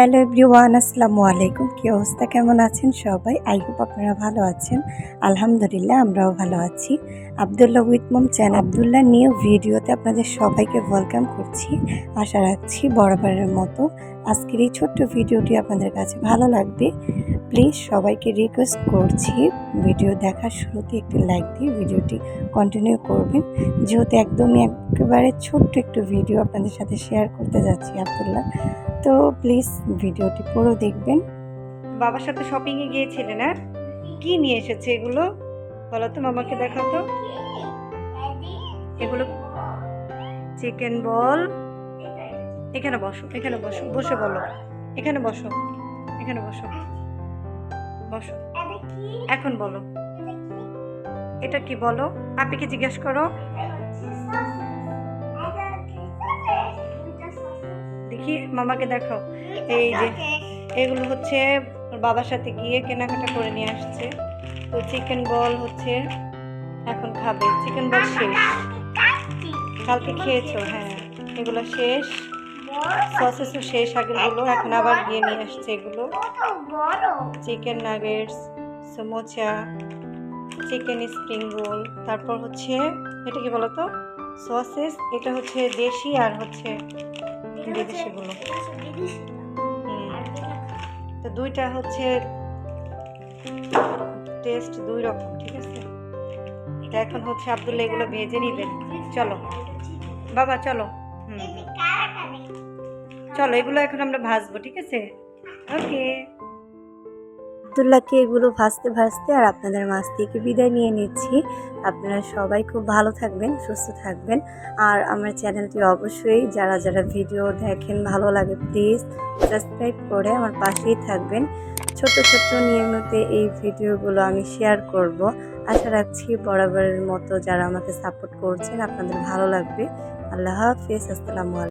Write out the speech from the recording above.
Hello everyone আসসালামু আলাইকুম। কী অবস্থা? কেমন আছেন সবাই? আই হোপ আপনারা ভালো আছেন। আলহামদুলিল্লাহ, আমরাও ভালো আছি। আবদুল্লাহ উইথ মম চ্যান আবদুল্লাহ নিউ ভিডিওতে আপনাদের সবাইকে ওয়েলকাম করছি। আশা রাখছি বরাবরের মতো। আজকের এই ছোট্ট ভিডিওটি আপনাদের কাছে ভালো লাগবে। প্লিজ সবাইকে রিকোয়েস্ট করছি ভিডিও দেখার শুরুতে একটি লাইক দিয়ে ভিডিওটি কন্টিনিউ করবেন। যেহেতু একদমই একেবারে ছোট্ট একটু ভিডিও আপনাদের সাথে শেয়ার করতে যাচ্ছি, আবদুল্লাহ। তো প্লিজ ভিডিওটি পুরো দেখবেন। বাবার সাথে শপিংয়ে গিয়েছিলেন না কি নিয়ে এসেছে এগুলো? বলো তো মামাকে দেখাও তো। এগুলো চিকেন বল এখানে বসো এখানে বসো, বসে বলো। এখানে বসো এখানে বসো। বসো। এখন বলো। এটা কি? বলো? আপিকে জিজ্ঞেস করো? দেখি মামাকে দেখাও। এই যে এগুলো হচ্ছে বাবার সাথে গিয়ে কেনাকাটা করে নিয়ে আসছে। তো চিকেন বল হচ্ছে এখন খাবে। চিকেন বল শেষ। কালকে খেয়েছো হ্যাঁ। এগুলো শেষ। সসেসও শেষ আগেরগুলো এখন আবার গিয়ে নিয়ে আসছে এগুলো। Chicken nuggets samosa chicken spring roll তারপর হচ্ছে, এটা কি বলতো? সসেস এটা হচ্ছে দেশি আর হচ্ছে বিদেশিগুলো। তো দুইটা হচ্ছে টেস্ট দুই রকম, ঠিক আছে? তো এখন হচ্ছে আবদুল্লা এগুলো ভেজে নিবেন। চলো। বাবা, চলো। চলো এগুলো এখন আমরা ভাজবো ঠিক আছে? ওকে আবদুল্লাহকে এগুলো ভাজতে ভাজতে আর আপনাদের মাছ থেকে বিদায় নিয়ে নিচ্ছি। আপনারা সবাই খুব ভালো থাকবেন, সুস্থ থাকবেন। আর আমার চ্যানেলটি অবশ্যই যারা যারা ভিডিও দেখেন ভালো লাগে, প্লিজ সাবস্ক্রাইব করে আমার পাশেই থাকবেন। ছোট ছোট নিয়মিত এই ভিডিওগুলো আমি শেয়ার করব। আশা রাখছি বরাবরের মতো যারা আমাকে সাপোর্ট করছেন, আপনাদের ভালো লাগবে। আল্লাহ হাফিজ, আসসালামু আলাইকুম।